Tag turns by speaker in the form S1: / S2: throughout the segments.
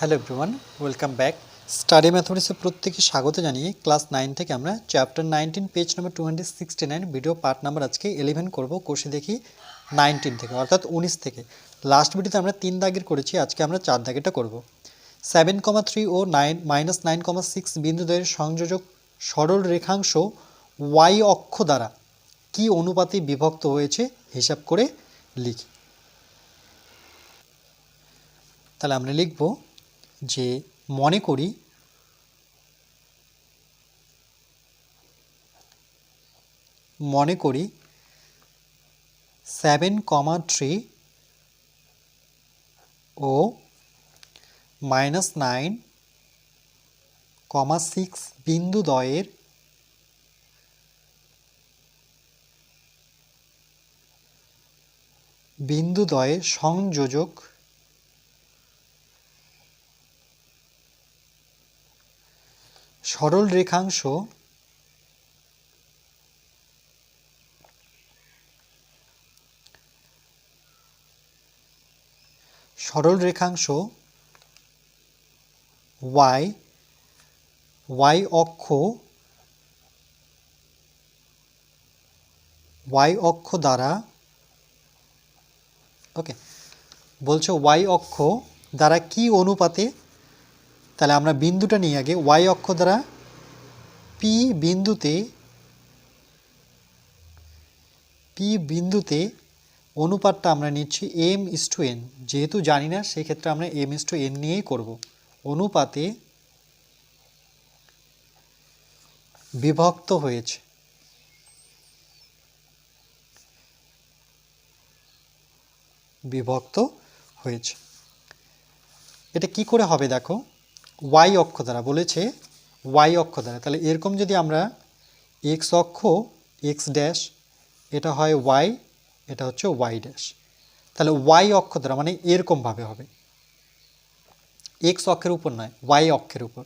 S1: Hello everyone, welcome back. Study ম্যাথমেটিক্সে প্রত্যেকে স্বাগত জানিয়ে ক্লাস নাইন থেকে আমরা chapter nineteen, page number two hundred sixty nine video part number আজকে ইলেভেন করব কোষে দেখি নাইনটিন থেকে, অর্থাৎ উনিশ থেকে। লাস্ট ভিডিওতে আমরা তিন দাগের করেছি, আজকে আমরা চার দাগেরটা করব। সেভেন কমা থ্রি ও nine minus nine comma six বিন্দুদ্বয়ের সংযোজক সরল রেখাংশ ওয়াই অক্ষ দ্বারা কি অনুপাতে বিভক্ত হয়েছে, হিসাব করে লিখি। তাহলে আমরা লিখব যে মনে করি মনে করি সেভেন কমা থ্রি ও মাইনাস নাইন কমা সিক্স বিন্দু দয়ের বিন্দু দয়ের সংযোজক সরল রেখাংশ সরল রেখাংশ y y অক্ষ y অক্ষ দ্বারা ওকে বলছো y অক্ষ দ্বারা কি অনুপাতে তাহলে আমরা বিন্দুটা নিয়ে আগে ওয়াই অক্ষ দ্বারা পি বিন্দুতে পি বিন্দুতে অনুপাতটা আমরা নিচ্ছি এম ইস টু এন যেহেতু জানি না, সেক্ষেত্রে আমরা এম ইস টু এন নিয়েই করব। অনুপাতে বিভক্ত হয়েছে। বিভক্ত হয়েছে। এটা কি করে হবে দেখো? ওয়াই অক্ষ দ্বারা বলেছে ওয়াই অক্ষ দ্বারা। তাহলে এরকম যদি আমরা এক্স অক্ষ এক্স ড্যাশ এটা হয় ওয়াই এটা হচ্ছে ওয়াই ড্যাশ তাহলে ওয়াই অক্ষ দ্বারা মানে এরকমভাবে হবে। এক্স অক্ষের উপর নয় ওয়াই অক্ষের উপর।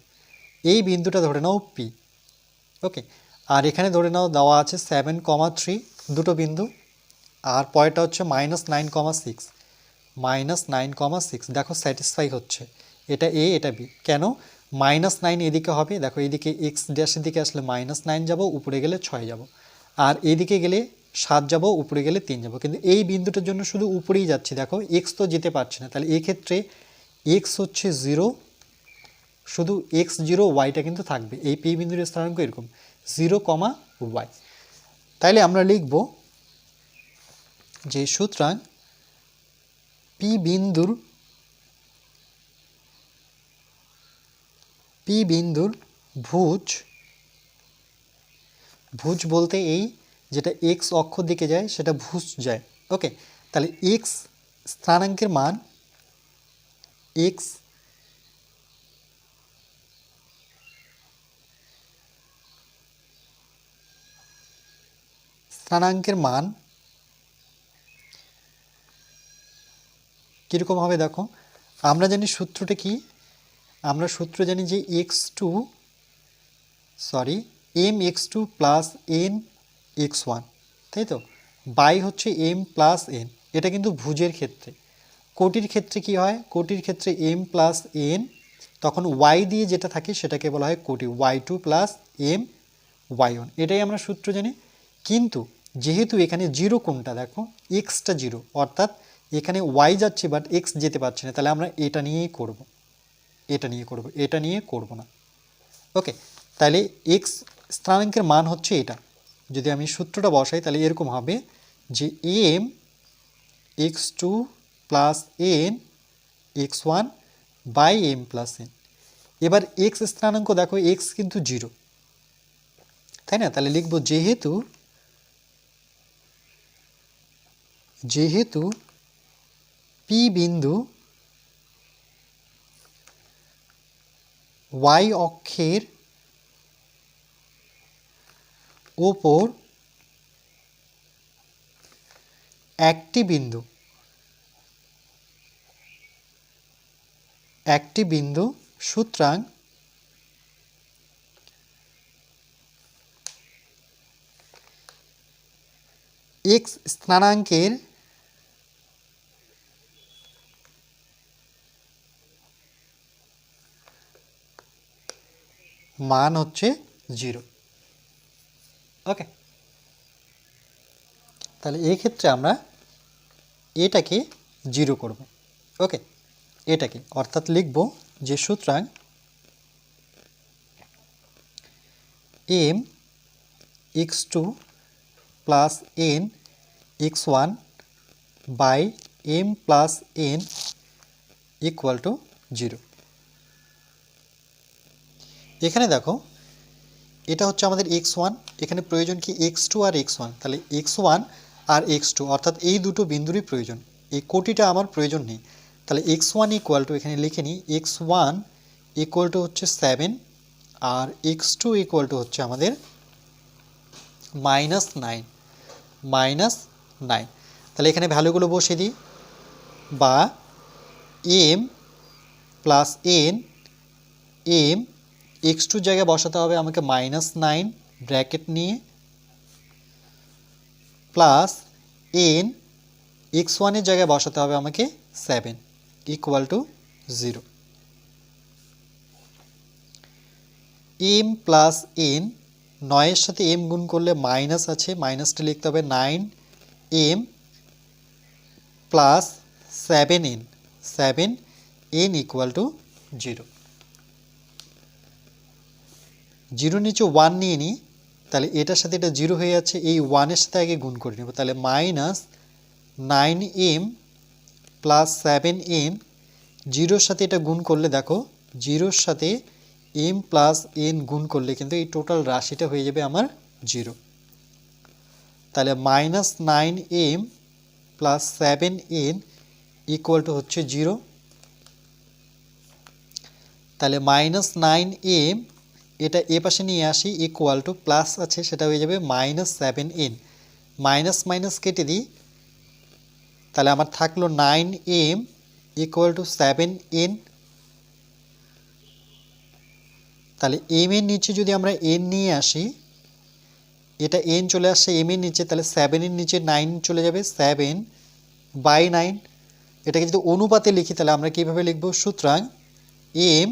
S1: এই বিন্দুটা ধরে নাও পি ওকে আর এখানে ধরে নাও দেওয়া আছে সেভেন কমা থ্রি দুটো বিন্দু। আর পরেরটা হচ্ছে minus nine comma six minus nine comma six দেখো স্যাটিসফাই হচ্ছে। এটা এ, এটা বি। কেন? মাইনাস নাইন এদিকে হবে, দেখো এদিকে এক্স ড্যাশের দিকে আসলে মাইনাস নাইন যাব, উপরে গেলে ছয় যাব। আর এদিকে গেলে সাত যাব, উপরে গেলে তিন যাব। কিন্তু এই বিন্দুটার জন্য শুধু উপরেই যাচ্ছি। দেখো, এক্স তো যেতে পারছে না। তাহলে এক্ষেত্রে এক্স হচ্ছে জিরো, শুধু এক্স জিরো, ওয়াইটা কিন্তু থাকবে। এই পি বিন্দুর স্থানাঙ্ক এরকম, জিরো কমা ওয়াই। তাইলে আমরা লিখব যে সুতরাং পি বিন্দুর পি বিন্দুর ভুজ ভুজ বলতে এই যেটা এক্স অক্ষ দিকে যায়, সেটা ভুজ যায়। ওকে তাহলে এক্স স্থানাঙ্কের মান এক্স স্থানাঙ্কের মান কীরকম হবে দেখো? আমরা জানি সূত্রটা কি? আমরা সূত্র জানি যে X two sorry M X two plus N X one তাই তো? বাই হচ্ছে এম প্লাস এন এটা কিন্তু ভুজের ক্ষেত্রে। কোটির ক্ষেত্রে কি হয়? কোটির ক্ষেত্রে এম প্লাস এন তখন ওয়াই দিয়ে যেটা থাকে সেটাকে বলা হয় কোটি Y two plus M Y one এটাই আমরা সূত্র জানি। কিন্তু যেহেতু এখানে জিরো কোনটা দেখো এক্সটা জিরো অর্থাৎ এখানে ওয়াই যাচ্ছে বাট এক্স যেতে পারছে না, তাহলে আমরা এটা নিয়েই করব। এটা নিয়ে করব, এটা নিয়ে করব না। ওকে, তাহলে এক্স স্থানাঙ্কের মান হচ্ছে এটা। যদি আমি সূত্রটা বসাই, তাহলে এরকম হবে যে M X two plus N X one by M plus N এবার এক্স স্থানাঙ্ক দেখো এক্স কিন্তু জিরো তাই না? তাহলে লিখব যেহেতু যেহেতু পি বিন্দু ওয়াই অক্ষের ওপর একটি বিন্দু একটি বিন্দু সুতরাং এক্স স্থানাঙ্কের মান হচ্ছে জিরো। ওকে তাহলে এই ক্ষেত্রে আমরা এটাকে জিরো করব। ওকে এটাকে, অর্থাৎ লিখব যে সুতরাং M X two plus N X one by M plus N equal to zero এখানে দেখো, এটা হচ্ছে আমাদের এক্স ওয়ান এখানে প্রয়োজন কি এক্স টু আর এক্স ওয়ান তাহলে এক্স ওয়ান আর এক্স টু অর্থাৎ এই দুটো বিন্দুরই প্রয়োজন। এই কোটিটা আমার প্রয়োজন নেই। তাহলে এক্স ওয়ান ইকুয়াল টু এখানে লিখে নিই এক্স ওয়ান ইকুয়াল টু হচ্ছে সেভেন আর এক্স টু ইকুয়াল টু হচ্ছে আমাদের মাইনাস নাইন মাইনাস নাইন তাহলে এখানে ভ্যালুগুলো বসিয়ে দিই। বা M plus N M X টুর জায়গায় বসাতে হবে আমাকে মাইনাস নাইন ব্র্যাকেট নিয়ে প্লাস এন এক্স ওয়ানের জায়গায় বসাতে হবে আমাকে seven equal to zero M plus N নয়ের সাথে এম গুণ করলে মাইনাস আছে মাইনাসটা লিখতে হবে nine M plus seven N seven N equal to zero zero নিচে ওয়ান নিয়ে নিই তাহলে এটার সাথে এটা জিরো হয়ে যাচ্ছে, এই ওয়ানের সাথে আগে গুণ করে নেব। তাহলে minus nine M plus seven N জিরোর সাথে এটা গুণ করলে দেখো, জিরোর সাথে এম প্লাস এন গুণ করলে কিন্তু এই টোটাল রাশিটা হয়ে যাবে আমার জিরো। তাহলে minus nine M plus seven N equal to হচ্ছে জিরো। তাহলে মাইনাস নাইন এম এটা এ পাশে নিয়ে আসি ইকুয়াল টু প্লাস আছে, সেটা হয়ে যাবে minus seven N minus minus কেটে দিই, তাহলে আমার থাকল nine M equal to seven N তাহলে এম এর নিচে যদি আমরা এন নিয়ে আসি, এটা এন চলে আসছে এম এর নিচে, তাহলে সেভেনের নিচে নাইন চলে যাবে সেভেন বাই নাইন এটাকে যদি অনুপাতে লিখি, তাহলে আমরা কীভাবে লিখব? সুতরাং M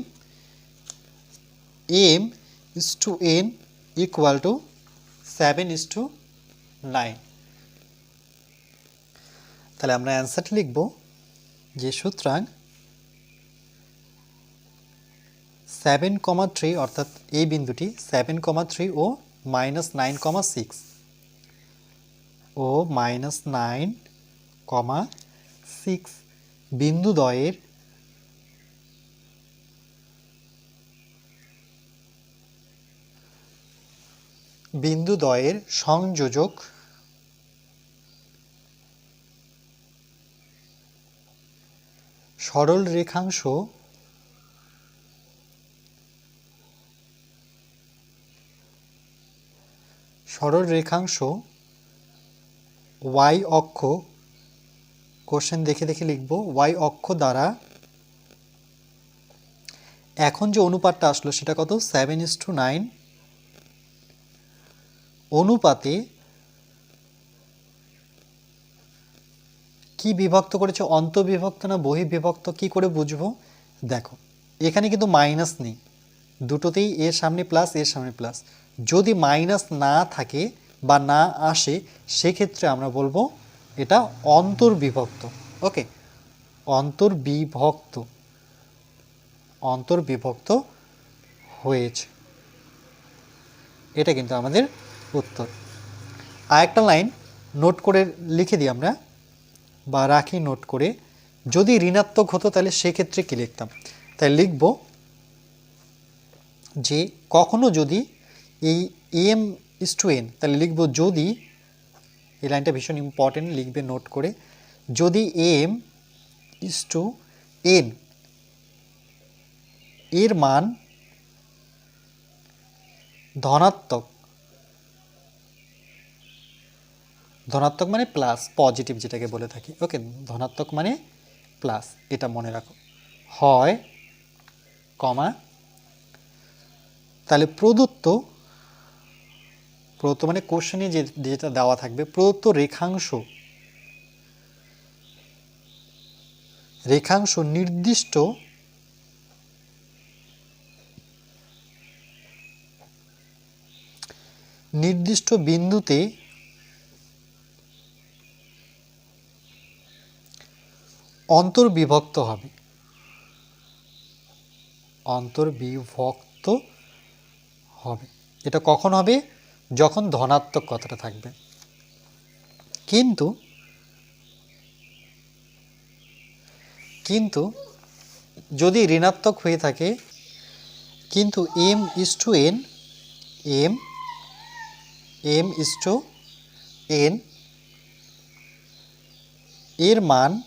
S1: M is to N equal to seven is to nine তাহলে আমরা অ্যান্সারটি লিখব যে সুতরাং সেভেন কমা থ্রি অর্থাৎ এই বিন্দুটি সেভেন কমা থ্রি ও মাইনাস নাইন কমা সিক্স ও মাইনাস নাইন কমা সিক্স বিন্দুদ্বয়ের বিন্দুদ্বয়ের সংযোজক সরল রেখাংশ সরল রেখাংশ ওয়াই অক্ষ কোশ্চেন দেখে দেখে লিখব ওয়াই অক্ষ দ্বারা। এখন যে অনুপাতটা আসলো সেটা কত? সেভেন ইস টু নাইন অনুপাতে কি বিভক্ত করেছে? অন্তবিভক্ত না বহির্বিভক্ত? কি করে বুঝব? দেখো, এখানে কিন্তু মাইনাস নেই। দুটোতেই এর সামনে প্লাস এর সামনে প্লাস যদি মাইনাস না থাকে বা না আসে, সেক্ষেত্রে আমরা বলব এটা অন্তর্বিভক্ত। ওকে অন্তর্বিভক্ত। অন্তর্বিভক্ত হয়েছে। এটা কিন্তু আমাদের উত্তর। আরেকটা লাইন নোট করে লিখে দিই আমরা, বা রাখি নোট করে। যদি ঋণাত্মক হতো তাহলে সেক্ষেত্রে কী লিখতাম? তাই লিখব যে কখনো যদি এই এম ইস টু এন, তাহলে লিখব যদি, এই লাইনটা ভীষণ ইম্পর্টেন্ট লিখবে নোট করে, যদি এম ইস টু এন, এর মান ধনাত্মক ধনাত্মক মানে প্লাস পজিটিভ যেটাকে বলে থাকি। ওকে ধনাত্মক মানে প্লাস এটা মনে রাখো। হয়, কমা, তাহলে প্রদত্ত প্রদত্ত মানে কোশ্চেনে যে, যেটা দেওয়া থাকবে, প্রদত্ত রেখাংশ রেখাংশ নির্দিষ্ট নির্দিষ্ট বিন্দুতে অন্তর্বিভক্ত হবে। অন্তর্বিভক্ত হবে। এটা কখন হবে? যখন ধনাত্মক কথাটা থাকবে। কিন্তু কিন্তু যদি ঋণাত্মক হয়ে থাকে, কিন্তু M is to N M M is to N এর মান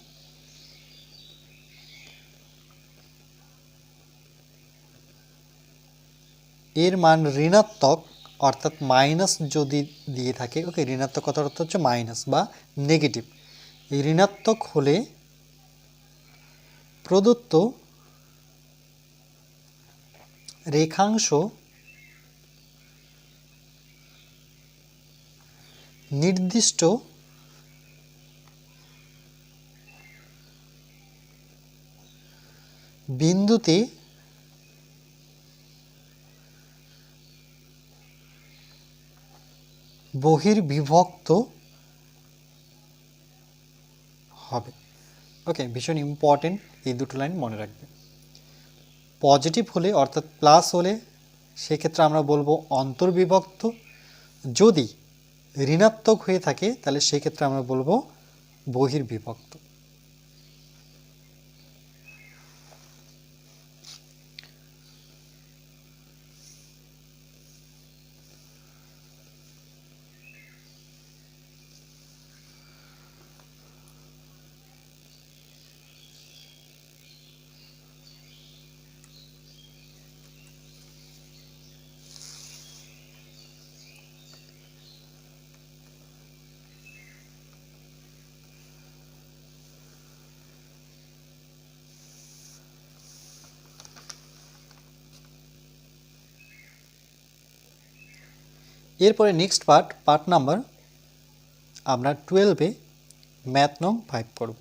S1: এর মান ঋণাত্মক, অর্থাৎ মাইনাস যদি দিয়ে থাকে ওকে ঋণাত্মক কথার অর্থ হচ্ছে মাইনাস বা নেগেটিভ এই ঋণাত্মক হলে প্রদত্ত রেখাংশ নির্দিষ্ট বিন্দুতে বহির্বিভক্ত হবে। ওকে ভীষণ ইম্পর্টেন্ট এই দুটো লাইন মনে রাখবে পজিটিভ হলে, অর্থাৎ প্লাস হলে, সেক্ষেত্রে আমরা বলব অন্তর্বিভক্ত। যদি ঋণাত্মক হয়ে থাকে, তাহলে সেক্ষেত্রে আমরা বলব বহির্বিভক্ত। এরপরে নেক্সট পার্ট পার্ট নাম্বার আমরা টুয়েলভে ম্যাথ নং ফাইভ করব।